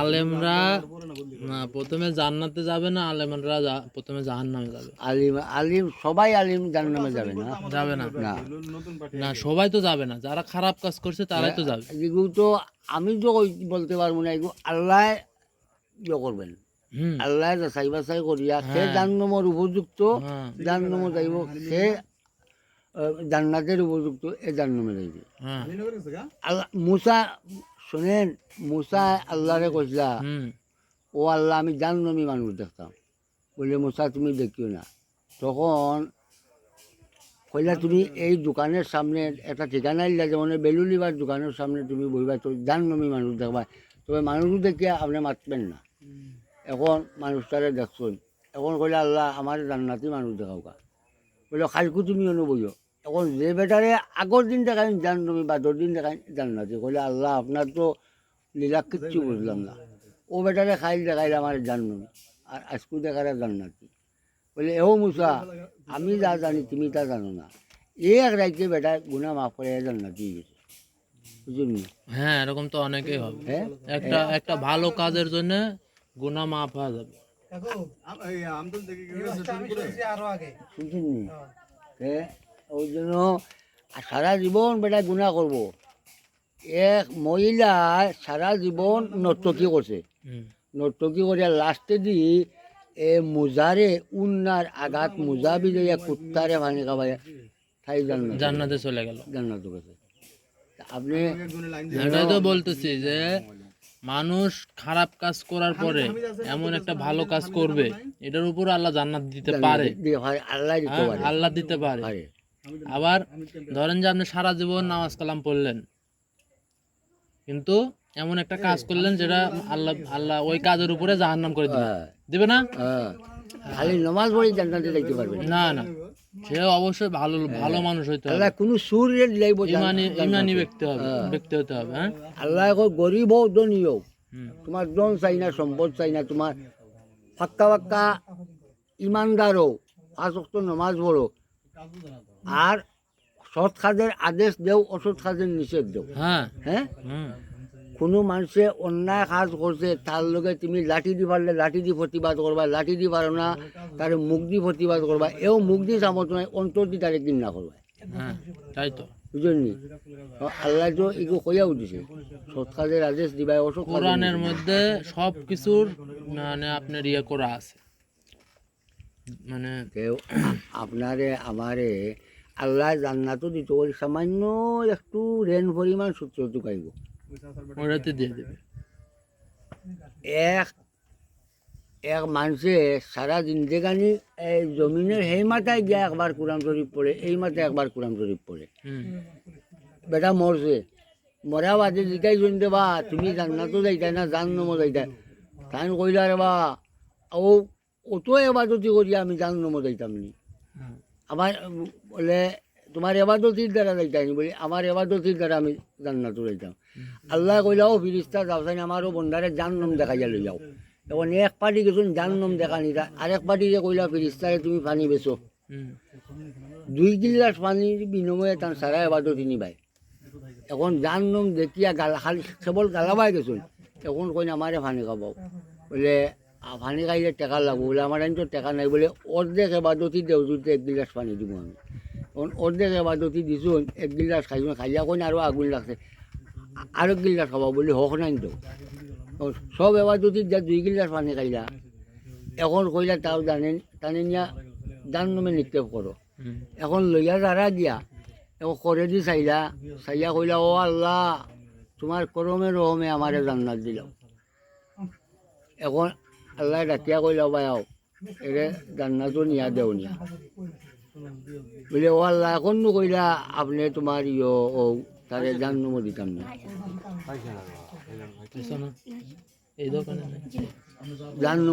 আলেমরা না প্রথমে জান্নাতে যাবে না আলেমরা প্রথমে জাহান্নামে যাবে। আলিম আলিম সবাই আলিম জাহান্নামে যাবে না? যাবে না। না। না সবাই তো যাবে না। যারা খারাপ কাজ করছে তারাই তো যাবে। এগুলো তো আমি তো বলতে পারব না এগুলো আল্লাহ ইয়ে করবেন। আল্লাহ যাচাই বাছাই করিয়া সে জান্নমর উপযুক্ত হ্যাঁ। জান্নম যাইব সে জান্নাতের উপযুক্ত এ জান্নমে যাইব। হ্যাঁ। আল্লাহ মুসা শোনেন মুসা আল্লাহরে কইলা ও আল্লাহ আমি জান্নমি মানুষ দেখতাম। বলে মুসা তুমি দেখিও না। তখন কইলা তুমি এই দোকানের সামনে একটা ঠিকানা দিলা যেমন বেলুলিবার দোকানের সামনে তুমি বইবা তো জান্নমি মানুষ দেখবা। তবে মানুষ দেখিয়া আপনি মাতবেন না। এখন মানুষটারে দেখছেন। এখন কইলে আল্লাহ আমার জান্নাতি মানুষ দেখাওকা বলে খালকু তুমি অনু এখন যে বেটারে আগর দিন দেখাই জান্নমি বাদর দিন দেখাই জান্নাতি কইলে আল্লাহ আপনার তো লীলা কিচ্ছু বুঝলাম না। ও বেটারে খাইল দেখাইলে আমার জান্নমি আর আজকু দেখারে জান্নাতি বলে এও মুসা আমি যা জানি তুমি তা জানো না। এই এক রাইতে বেটা গুণা মাফ করে জান্নাতি হয়ে গেছে বুঝলি হ্যাঁ এরকম তো অনেকেই হবে। হ্যাঁ একটা একটা ভালো কাজের জন্য গুনাহ মাফ হয়ে যাবে। আম- আমতল থেকে কি গেছে শুনছেন হ্যাঁ। ওই জন্য সারা জীবন বেটা গুণা করব। এক মহিলা সারা জীবন নর্তকী করছে। নর্তকী করে লাস্টে দি এ মোজারে উন্নার আঘাত মোজা বিজয়া কুত্তারে ভাঙে খাবাই তাই জান্নাত জান্নাতে চলে গেল। জান্নাত গেছে। আপনি এটাই তো বলতেছি যে মানুষ খারাপ কাজ করার পরে এমন একটা ভালো কাজ করবে এটার উপর আল্লাহ জান্নাত দিতে পারে। দিয়ে পারে, আল্লাহ দিতে হ্যাঁ, পারে। আল্লাহ দিতে পারে। পারে। আবার ধরেন যে আপনি সারা জীবন নামাজ কালাম পড়লেন কিন্তু এমন একটা কাজ করলেন যেটা আল্লাহ আল্লাহ ওই কাজের উপরে জাহান্নাম করে দিবে হ্যাঁ, দিবে না? হ্যাঁ। খালি নমাজ পড়ে জান্নাতে যাইতে পারবে না। না সে অবশ্যই ভালো ভালো মানুষ হইতে হবে। আল্লাহ কোনো সুর লাইব ইমানি ইমানি ব্যক্তি হবে ব্যক্তি হতে হবে হ্যাঁ? আল্লাহ কই গরিব হোক ধনী হোক তোমার জন চাই না সম্পদ চাই না তোমার ফাক্কা ফাক্কা ইমানদার হোক পাঁচ নমাজ পড়ো। আর সৎ কাজের আদেশ দেও অসৎ কাজের নিষেধ দেও। হ্যাঁ। হ্যাঁ? কোনো মানুষে অন্যায় কাজ করছে তার লগে তুমি লাঠি দি পারলে লাঠি দি প্রতিবাদ করবা লাঠি দি পারো না তার মুখ দি প্রতিবাদ করবা এও মুখ দি চামত নয় অন্তর দি তারে কিনা করবা। হ্যাঁ তাই তো। বুঝলি আল্লাহ তো এগুলো কইয়াও দিছে সৎ কাজের আদেশ দিবা অসৎ কোরআনের মধ্যে সব কিছুর মানে আপনার ইয়ে করা আছে। মানে কেউ আপনারে আমারে আল্লাহ জান্নাতও দিতে পারি সামান্য একটু রেন পরিমাণ সূত্র টুকাইব ওটাতে দিয়ে দেবে। এক এক মানুষে সারা জিন্দেগানি এই জমিনের সেই মাথায় গিয়া একবার কোরআন শরীফ পড়ে এই মাথায় একবার কোরআন শরীফ পড়ে। বেটা মরছে। মরা বাদে জিকাই জন দেবা তুমি জান্নাতও যাইতাই না জান্নমো যাইতাই। তাই কইলা রে বা ও অত এবাদতি করি আমি জান্নমো যাইতাম নি। হুম, আমার বলে তোমার এবাদতির দ্বারা যাইতাম বলি আমার এবাদতির দ্বারা আমি জান্নাতও যাইতাম আল্লাহ কইলা ও ফিরিস্তা যাও চাই আমারও বন্ধারে জান্নম দেখাইয়া লই যাও। এখন এক পার্টি গেছুন জান্নম দেখা নিতা আরেক পার্টিরে কইলা ফিরিস্তারে তুমি পানি হুম, দুই গিলাস পানির বিনিময়ে তার সারা এবাদতি নিবাই এখন যার নাম দেখিয়া গালা খালি কেবল গালাবাই গেছিল এখন কই না আমারে পানি খাবাও। বলে আ, পানি খাইলে টেকা লাগবো বলে আমার তো টেকা নাই বলে অর্ধেক এবাদতি দেও যদি এক গিলাস পানি দিব আমি। এখন অর্ধেক এবাদতি দিছো এক গিলাস খাইছো খাইয়া কই না আরও আগুন লাগছে। আ- আরও গিলাস খাবা বলে হক নাই তো। সব এবাদতি যা দুই গিলাস পানি খাইলা। এখন কইলা তাও জানেন জানেন না জান নামে নিক্ষেপ করো। এখন লইয়া যারা গিয়া এখন করে দি চাইলা চাইয়া কইলা ও আল্লাহ তোমার করমে রহমে আমারে জান্নাত দিল এখন আল্লাহ ডাকিয়া কইলা বায়াও এরে জান্নাতও নিয়া দেও নিয়া বলে ও আল্লাহ এখন নো কইলা আপনি তোমার ইয় ও তারে জান্ন দিতাম না বুঝছ